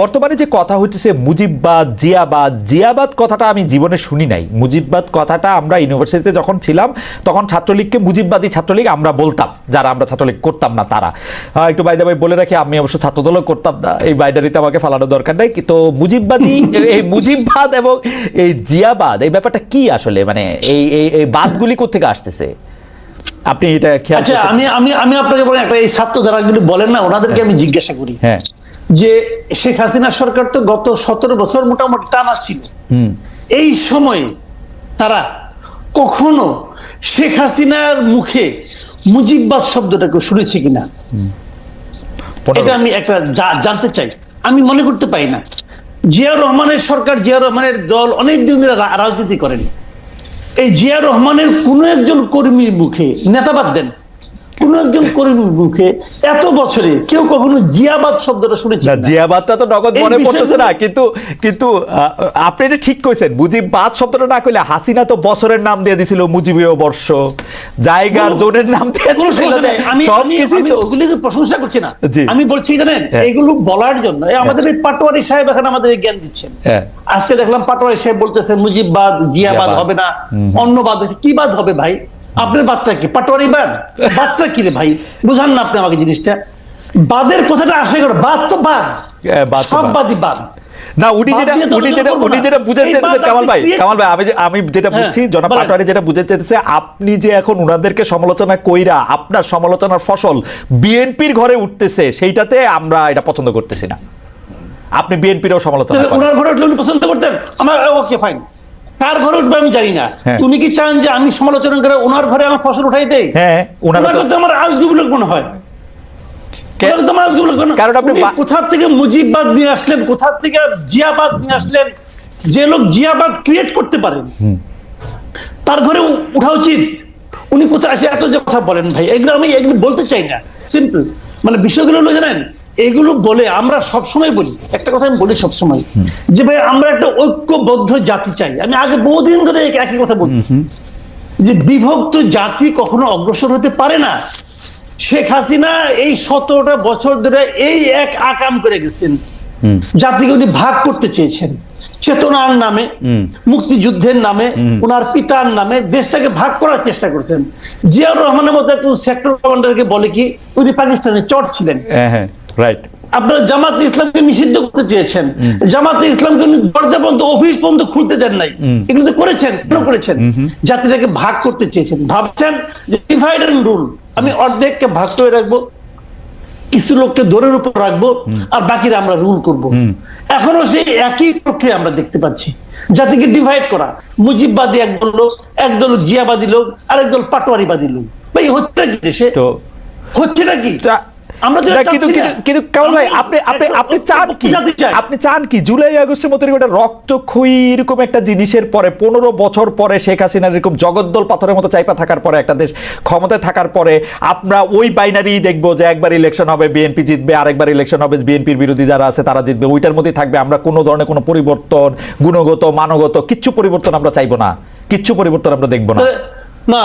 বর্তমানে যে কথা হচ্ছে মুজিববাদ জিয়াবাদ জিয়াবাদ কথাটা আমি জীবনে শুনি নাই। মুজিববাদ কথাটা আমরা ইউনিভার্সিটিতে যখন ছিলাম তখন ছাত্রলীগকে মুজিববাদী ছাত্রলীগ আমরা বলতাম যারা আমরা ছাত্রলীগ করতাম না তারা। একটু বাইদা ভাই বলে রাখি আমি অবশ্য ছাত্রদলও করতাম না এই বাইডারিতে আমাকে ফালানো দরকার নাই। তো মুজিববাদী এই মুজিববাদ এবং এই জিয়াবাদ এই ব্যাপারটা কি আসলে? মানে এই এই এই বাদগুলি কোথেকে আসতেছে? আপনি এটা খেয়াল আচ্ছা আমি আমি আমি আপনাকে বলেন একটা এই ছাত্র যারা বলেন না ওনাদেরকে আমি জিজ্ঞাসা করি। হ্যাঁ। যে শেখ হাসিনা সরকার তো গত সতেরো বছর মোটামুটি টানা ছিল। এই সময় তারা কখনো শেখ হাসিনার মুখে মুজিববাদ শব্দটাকে শুনেছে কিনা? এটা আমি একটা জানতে চাই। আমি মনে করতে পারি না। জিয়া রহমানের সরকার জিয়া রহমানের দল অনেক দিন ধরে রাজনীতি করেন। এই জিয়া রহমানের কোনো একজন কর্মীর মুখে নেতাবাদ দেন। কোন একজন কর্মীর মুখে এত বছরে কেউ কখনো জিয়াবাদ শব্দটা শুনেছে না জিয়াবাদটা তো নগদ মনে পড়তেছে না কিন্তু কিন্তু আপনি এটা ঠিক কইছেন। মুজিববাদ শব্দটা না কইলে হাসিনা তো বছরের নাম দিয়ে দিছিল মুজিবীয় বর্ষ। জায়গার জোনের নাম দিয়ে কোনো সমস্যা আমি আমি আমি প্রশংসা করছি না আমি বলছি জানেন হ্যাঁ। এগুলো বলার জন্য। এই আমাদের এই পাটোয়ারি সাহেব এখন আমাদের জ্ঞান দিচ্ছেন। হ্যাঁ। আজকে দেখলাম পাটোয়ারি সাহেব বলতেছেন মুজিববাদ জিয়াবাদ। হবে না অন্য বাদ হচ্ছে। কি বাদ হবে ভাই? আপনার বাদটা কি? পাটোয়ারি বাদ? বাদটা কি রে ভাই? বুঝান না আপনি আমাকে জিনিসটা। বাদের কথাটা আসে করে বাদ তো বাদ। সব বাদই বাদ। না উনি যেটা উনি যেটা উনি যেটা বুঝাতে কামাল ভাই কামাল ভাই আমি আমি যেটা হ্যাঁ, বুঝছি জনাব পাটোয়ারি যেটা বুঝাতে আপনি যে এখন উনাদেরকে সমালোচনা কইরা আপনার সমালোচনার ফসল বিএনপির ঘরে উঠতেছে সেইটাতে আমরা এটা পছন্দ করতেছি না। আপনি বিএনপিরও সমালোচনা করেন। ওনার ঘরে উঠলে উনি পছন্দ করতেন? আমার ওকে ফাইন কার ঘরে উঠবে আমি জানি না। হ্যাঁ। উনি কি চান যে আমি সমালোচনা করে ওনার ঘরে আমার ফসল উঠাই দেই? হ্যাঁ, ওনার তো- আমার আজগুবি লোক মনে হয়। আজগুবি লোক কারণ আপনি কোথা থেকে মুজিববাদ নিয়ে আসলেন কোথা থেকে জিয়াবাদ নিয়ে আসলেন যে লোক জিয়াবাদ ক্রিয়েট করতে পারেন তার ঘরে উঠা উচিত। উনি কোথায় আসে এত যে কথা বলেন ভাই এগুলো আমি বলতে চাই না। সিম্পল মানে বিষয়গুলো হলো জানেন এগুলো বলে আমরা সবসময় বলি। একটা কথা আমি বলি সবসময় যে ভাই আমরা একটা ঐক্যবদ্ধ জাতি চাই। আমি আগে বহুদিন ধরে একই কথা বলতেছি। যে বিভক্ত জাতি কখনো অগ্রসর হতে পারে না। শেখ হাসিনা এই সতেরোটা বছর ধরে এই এক আকাম করে গেছেন। জাতিকে উনি ভাগ করতে চেয়েছেন। চেতনার নামে মুক্তিযুদ্ধের নামে ওনার পিতার নামে দেশটাকে ভাগ করার চেষ্টা করেছেন। জিয়াউর রহমানের মতো একজন সেক্টর কমান্ডারকে বলে কি উনি পাকিস্তানের চট ছিলেন। হ্যাঁ হ্যাঁ। রাইট আপনারা জামাত ইসলামকে নিষিদ্ধ করতে চেয়েছেন। জামাতে ইসলামকে দরজা পর্যন্ত অফিস পর্যন্ত খুলতে দেন নাই। এগুলো তো করেছেন কেন করেছেন? জাতিটাকে ভাগ করতে চেয়েছেন। ভাবছেন যে ডিভাইড এন্ড রুল আমি অর্ধেককে ভাগ করে রাখব কিছু লোককে দৌড়ের উপর রাখব আর বাকিরা আমরা রুল করব। এখনও সেই একই প্রক্রিয়া আমরা দেখতে পাচ্ছি। জাতিকে ডিভাইড করা। মুজিববাদী একদল লোক একদল জিয়াবাদী লোক আর একদল পাটোয়ারিবাদী লোক। ভাই হচ্ছে কি দেশে? হচ্ছে নাকি তা- আমরা তো কিন্তু কিন্তু না। ভাই আপনি আপনি আপনি চান কি? ঐক্যবদ্ধ জাতি চাই। আপনি চান কি? জুলাই আগস্টের মতো একটা রক্তক্ষয়ী এরকম একটা জিনিসের পরে পনেরো বছর পরে শেখ হাসিনার এরকম জগদ্দল পাথরের মতো চাইপা থাকার পরে একটা দেশ ক্ষমতায় থাকার পরে আমরা ওই বাইনারি দেখব যে একবার ইলেকশন হবে বিএনপি জিতবে আরেকবার ইলেকশন হবে বিএনপির বিরোধী যারা আছে তারা জিতবে। ওইটার মধ্যেই থাকবে। আমরা কোনো ধরনের কোনো পরিবর্তন গুণগত মানগত কিচ্ছু পরিবর্তন আমরা চাইব না। কিচ্ছু পরিবর্তন আমরা দেখব না। না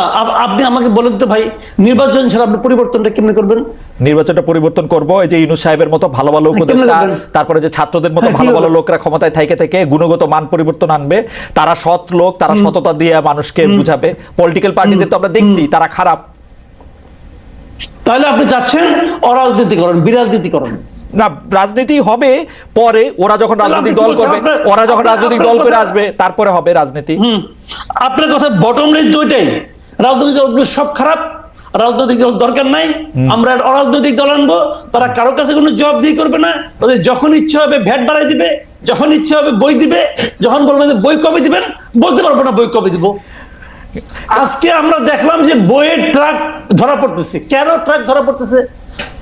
আপনি আমাকে বলেন তো ভাই নির্বাচন ছাড়া আপনি পরিবর্তনটা কেমনে করবেন? নির্বাচনটা পরিবর্তন করব এই যে ইউনুস সাহেবের মতো ভালো ভালো হ্যাঁ, উপদেষ্টা? তারপরে যে ছাত্রদের মতো হ্যাঁ, ভালো ভালো লোকরা ক্ষমতায় থাইকে থেকে গুণগত মান পরিবর্তন আনবে তারা সৎ লোক তারা সততা দিয়ে মানুষকে বুঝাবে। পলিটিক্যাল পার্টিদের তো আমরা দেখছি তারা খারাপ। তাহলে আপনি চাচ্ছেন অরাজনীতিকরণ বিরাজনীতিকরণ? না রাজনীতি হবে পরে ওরা যখন রাজনৈতিক দল করবে ওরা যখন রাজনৈতিক দল করে আসবে তারপরে হবে রাজনীতি। আপনার কথা বটম তো ওইটাই রাজনৈতিক দলগুলো সব খারাপ রাজনৈতিক দল দরকার নাই। আমরা অরাজনৈতিক দল আনব। তারা কারও কাছে কোনো জবাব দিয়ে করবে না। ওদের যখন ইচ্ছে হবে ভ্যাট বাড়াই দিবে যখন ইচ্ছে হবে বই দিবে যখন বলবে যে বই কবে দিবেন বলতে পারব না বই কবে দিব। আজকে আমরা দেখলাম যে বইয়ের ট্রাক ধরা পড়তেছে। কেন ট্রাক ধরা পড়তেছে?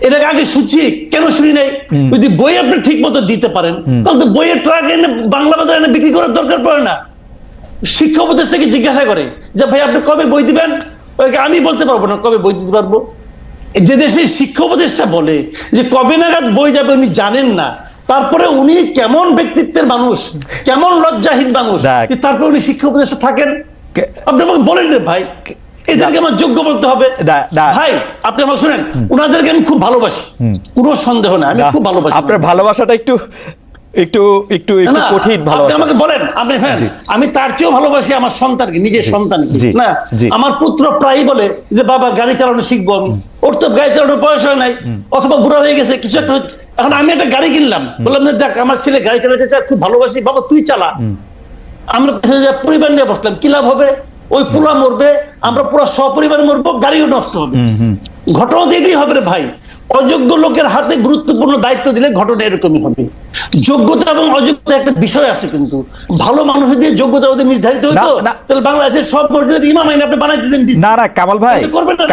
এটাকে আগে শুনছি কেন শুনি নাই? যদি বই আপনি ঠিক মতো দিতে পারেন তাহলে তো বইয়ের ট্রাক এনে বাংলা বাজারে এনে বিক্রি করার দরকার পড়ে না। শিক্ষা উপদেষ্টাকে জিজ্ঞাসা করে যে ভাই আপনি কবে বই দিবেন? ওকে আমি বলতে পারব না কবে বই দিতে পারব? যে দেশে শিক্ষা উপদেষ্টা বলে যে কবে নাগাদ বই যাবে উনি জানেন না। তারপরে উনি কেমন ব্যক্তিত্বের মানুষ কেমন লজ্জাহীন মানুষ। তারপরে উনি শিক্ষা উপদেষ্টা থাকেন? আপনি আমাকে বলেন রে ভাই। এদেরকে আমার যোগ্য বলতে হবে। ভাই আপনি আমাকে শুনেন উনাদেরকে আমি খুব ভালোবাসি। কোনো সন্দেহ না আমি খুব ভালোবাসি আপনার ভালোবাসাটা একটু একটু একটু কঠিন আমাকে বলেন আপনি ফ্যান জি। আমি তার চেয়েও ভালোবাসি আমার সন্তানকে নিজের সন্তানকে না? আমার পুত্র প্রায়ই বলে যে বাবা গাড়ি চালানো শিখব আমি। ওর তো গাড়ি চালানোর বয়স হয় নাই অথবা বুড়া হয়ে গেছে কিছু একটা এখন আমি একটা গাড়ি কিনলাম বললাম যে যাক আমার ছেলে গাড়ি চালাতে চায় খুব ভালোবাসি বাবা তুই চালা। আমরা পরিবার নিয়ে বসলাম কি লাভ হবে? ওই পোলা মরবে আমরা পুরো সপরিবার মরবো গাড়িও নষ্ট হবে। ঘটনা দিতেই হবে রে ভাই। অযোগ্য লোকের হাতে গুরুত্বপূর্ণ দায়িত্ব দিলে ঘটনা এরকমই হবে। যোগ্যতা এবং অযোগ্যতা একটা বিষয় আছে কিন্তু। ভালো মানুষের যে যোগ্যতা ওদের নির্ধারিত না। তাহলে বাংলাদেশের সব মসজিদের ইমাম আইন আপনি বানাই দিতেন না না কামাল ভাই?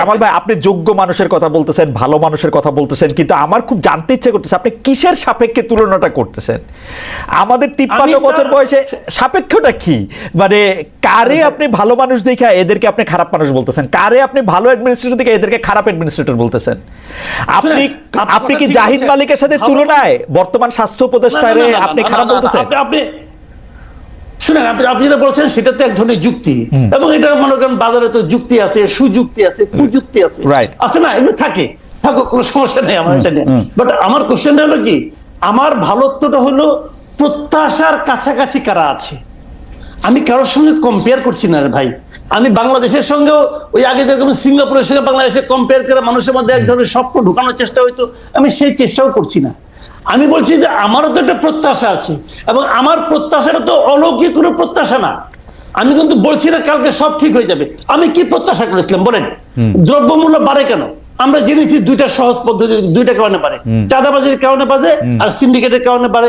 কামাল ভাই আপনি যোগ্য মানুষের কথা বলতেছেন ভালো মানুষের কথা বলতেছেন কিন্তু আমার খুব জানতে ইচ্ছে করতেছে আপনি কিসের সাপেক্ষে তুলনাটা করতেছেন? আমাদের তিপ্পান্ন বছর বয়সে সাপেক্ষটা কি? মানে কারে আপনি ভালো মানুষ দেখে এদেরকে আপনি খারাপ মানুষ বলতেছেন? কারে আপনি ভালো অ্যাডমিনিস্ট্রেটর দেখে এদেরকে খারাপ অ্যাডমিনিস্ট্রেটর বলতেছেন? আপনি আপনি কি জাহিদ মালিকের সাথে তুলনায় বর্তমান স্বাস্থ্য না, না, আপনি খারাপ বলতেছেন? আপনি- আপনি শুনেন আপনি আপনি যেটা বলছেন সেটা তো এক ধরনের যুক্তি। এবং এটা মনে করেন বাজারে তো যুক্তি আছে সুযুক্তি আছে কুযুক্তি আছে। আছে না? এগুলো থাকে। থাকুক কোনো সমস্যা নেই আমার এটা নিয়ে। বাট আমার কোশ্চেনটা হলো কি? আমার ভালোত্বটা হলো প্রত্যাশার কাছাকাছি কারা আছে? আমি কারোর সঙ্গে কম্পেয়ার করছি না রে ভাই। আমি বাংলাদেশের সঙ্গেও ওই আগে যেরকম সিঙ্গাপুরের সঙ্গে বাংলাদেশে কম্পেয়ার করে মানুষের মধ্যে এক ধরনের স্বপ্ন ঢুকানোর চেষ্টা হইতো আমি সেই চেষ্টাও করছি না। আমি বলছি যে আমারও তো একটা প্রত্যাশা আছে এবং আমার প্রত্যাশাটা তো অলৌকিক কোনো প্রত্যাশা না। আমি কিন্তু বলছি না কালকে সব ঠিক হয়ে যাবে। আমি কি প্রত্যাশা করেছিলাম বলেন? দ্রব্যমূল্য বাড়ে কেন? আমরা জেনেছি দুইটা সহজ পদ্ধতি দুইটা কারণে পারে চাঁদাবাজির কারণে বাজে আর সিন্ডিকেটের কারণে পারে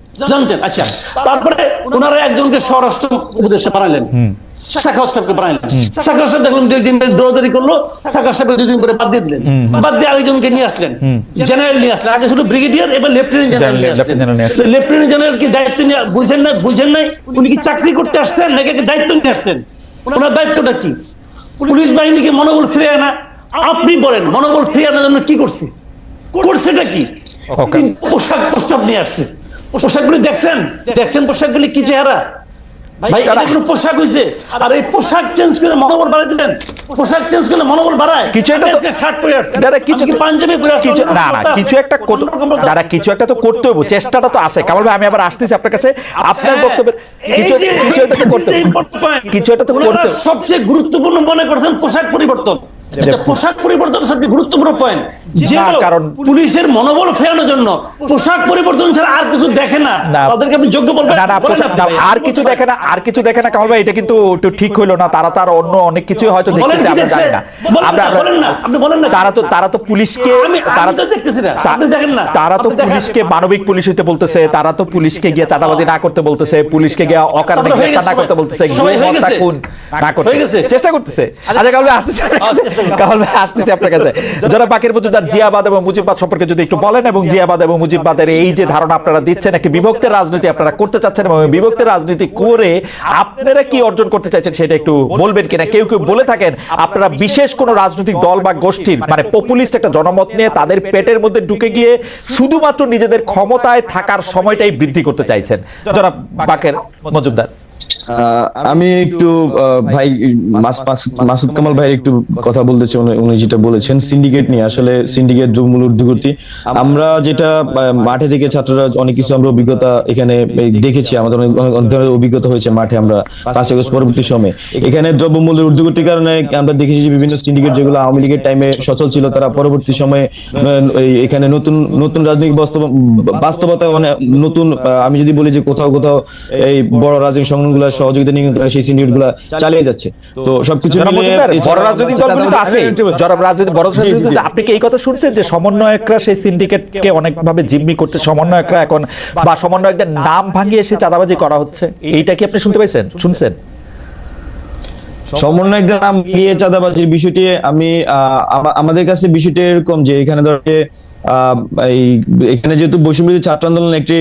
জানতেন আচ্ছা। তারপরে ওনারা একজনকে স্বরাষ্ট্র উপদেষ্টা বানালেন সাখাওয়াত সাহেবকে বানালেন সাখাওয়াত সাহেব দেখলাম দুই দিন ধরে করল সাখাওয়াত সাহেব দুই দিন পরে বাদ দিয়ে দিলেন। বাদ দিয়ে আরেকজনকে নিয়ে আসলেন। জেনারেল নিয়ে আসলেন। আগে ছিল ব্রিগেডিয়ার এবার লেফটেন্যান্ট জেনারেল নিয়ে আসলেন। Lieutenant নিয়ে আসলেন। লেফটেন্যান্ট জেনারেল কি দায়িত্ব নিয়ে বুঝেন না বুঝেন নাই। উনি কি চাকরি করতে আসছেন নাকি দায়িত্ব নিয়ে আসছেন? ওনার দায়িত্বটা কি? পুলিশ বাহিনীকে মনোবল ফিরে আনা। আপনি বলেন মনোবল ফিরে আনার জন্য কি করছে? করছেটা কি? পোশাক প্রস্তাব নিয়ে আসছে। পোশাকগুলি দেখছেন? দেখছেন পোশাকগুলি কি চেহারা? ভাই এটা কোনো পোশাক হইছে? আর এই পোশাক চেঞ্জ করে মনোবল বাড়াই দিলেন। পোশাক চেঞ্জ করলে মনোবল বাড়ায়। কিছু একটা শার্ট পরে আসছেন দাদা, কিছু- কি পাঞ্জাবি পরে আসছি? কিছু না না কিছু একটা দাদা কিছু একটা তো করতে হবে চেষ্টাটা তো আছে। কামাল ভাই আমি আবার আসতেছি আপনার কাছে। আপনার হ্যাঁ, বক্তব্যের কিছু কিছু একটা তো করতে হবে। কিছু একটা তো করতে সবচেয়ে গুরুত্বপূর্ণ মনে করছেন পোশাক পরিবর্তন। পোশাক পরিবর্তন সবচেয়ে গুরুত্বপূর্ণ পয়েন্ট যে কারণ- পুলিশের মনোবল ফেরানোর জন্য পোশাক পরিবর্তন ছাড়া আর কিছু দেখে না। তাদেরকে আপনি যোগ্য বলবেন? না না। আর কিছু দেখে না আর কিছু দেখে না কামাল ভাই এটা কিন্তু একটু ঠিক না। তারা তো অন্য অনেক কিছু হয়তো দেখতেছে আমরা জানি না। বলেন আমরা বলেন না, আপনি বলেন না। তারা তো তারা তো পুলিশকে তারা তো দেখতেছি না, আপনি দেখেন না। তারা তো পুলিশকে মানবিক পুলিশ হইতে বলতেছে তারা তো পুলিশকে গিয়ে চাঁদাবাজি না করতে বলতেছে পুলিশকে গিয়ে অকারণে গ্রেফতার না করতে বলতেছে খুন না করতে। চেষ্টা করতেছে। আচ্ছা কামাল ভাই আসতেছে। কামাল ভাই আসতেছে আপনার কাছে। যারা বাকের মজুদার জিয়াবাদ এবং মুজিববাদ সম্পর্কে যদি একটু বলেন এবং জিয়াবাদ এবং মুজিববাদের এই যে ধারণা আপনারা দিচ্ছেন একটি বিভক্তের রাজনীতি আপনারা করতে চাচ্ছেন এবং বিভক্তের রাজনীতি করে আপনারা কি অর্জন করতে চাইছেন সেটা একটু বলবেন কিনা? কেউ কেউ বলে থাকেন আপনারা বিশেষ কোনো রাজনৈতিক দল বা গোষ্ঠীর মানে পপুলিস্ট একটা জনমত নিয়ে তাদের পেটের মধ্যে ঢুকে গিয়ে শুধুমাত্র নিজেদের ক্ষমতায় থাকার সময়টাই বৃদ্ধি করতে চাইছেন। যারা বাকের মজুমদার। আমি একটু ভাই, মাস- মাস- মাসুদ কামাল ভাই একটু কথা বলতে চাই, উনি- যেটা বলেছেন সিন্ডিকেট নিয়ে। আসলে সিন্ডিকেট যুগমূল ঊর্ধ্বগতি আমরা যেটা মাঠে থেকে ছাত্ররা অনেক কিছু আমরা অভিজ্ঞতা এখানে দেখেছি, আমাদের অনেক ধরনের অভিজ্ঞতা হয়েছে মাঠে আমরা পাঁচ আগস্ট পরবর্তী সময়ে। এখানে দ্রব্যমূল্যের ঊর্ধ্বগতির কারণে আমরা দেখেছি যে বিভিন্ন সিন্ডিকেট যেগুলো আওয়ামী লীগের টাইমে সচল ছিল, তারা পরবর্তী সময়ে এখানে নতুন নতুন রাজনৈতিক বাস্তবতা মানে নতুন আমি যদি বলি যে কোথাও কোথাও এই বড় রাজনৈতিক সংগঠনগুলো সহযোগিতা নিয়ে সেই সিন্ডিকেটগুলা চালিয়ে যাচ্ছে। তো সবকিছু বড় রাজনৈতিক দলগুলো তো আছে যারা বড় আপনি কি এই কথা শুনছেন যে সমন্বয়করা সেই সিন্ডিকেটকে অনেকভাবে জিম্মি করতে সমন্বয়করা এখন বা সমন্বয়কদের নাম ভাঙিয়ে সে চাঁদাবাজি করা হচ্ছে? এইটা কি আপনি শুনতে পাইছেন শুনছেন? সমন্বয় গ্রাম গিয়ে চাঁদাবাজির বিষয়টি আমি আহ, আমাদের কাছে বিষয়টি এরকম যে এখানে ধর এই এখানে যেহেতু বৈষম্যবিরোধী ছাত্র আন্দোলন একটি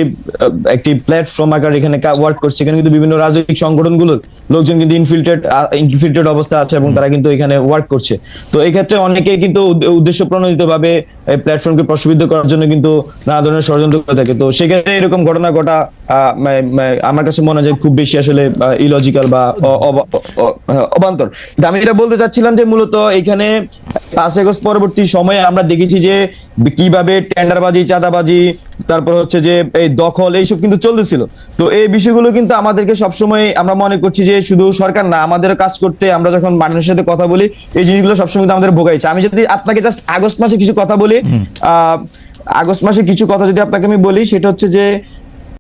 একটি প্ল্যাটফর্ম আকার এখানে ওয়ার্ক করছে এখানে কিন্তু বিভিন্ন রাজনৈতিক সংগঠনগুলোর লোকজন কিন্তু ইনফিল্ট্রেট ইনফিল্ট্রেট অবস্থা আছে এবং তারা কিন্তু এখানে ওয়ার্ক করছে। তো এক্ষেত্রে অনেকে কিন্তু উদ্দেশ্য প্রণোদিত ভাবে এই প্ল্যাটফর্মকে প্রশ্নবিদ্ধ করার জন্য কিন্তু নানা ধরনের ষড়যন্ত্র করে থাকে। তো সেক্ষেত্রে এরকম ঘটনা ঘটা আমার কাছে মনে হয় খুব বেশি আসলে ইলজিক্যাল বা অবান্তর। আমি এটা বলতে চাচ্ছিলাম যে মূলত এখানে পাঁচ আগস্ট পরবর্তী সময়ে আমরা দেখেছি যে কীভাবে টেন্ডারবাজি, চাঁদাবাজি তারপর হচ্ছে যে এই দখল এইসব কিন্তু চলতেছিল। তো এই বিষয়গুলো কিন্তু আমাদেরকে সবসময় আমরা মনে করছি যে শুধু সরকার না আমাদের কাজ করতে আমরা যখন মানুষের সাথে কথা বলি এই জিনিসগুলো সবসময় কিন্তু আমাদের ভোগাইছে। আমি যদি আপনাকে জাস্ট আগস্ট মাসে কিছু কথা বলি আহ আগস্ট মাসে কিছু কথা যদি আপনাকে আমি বলি সেটা হচ্ছে যে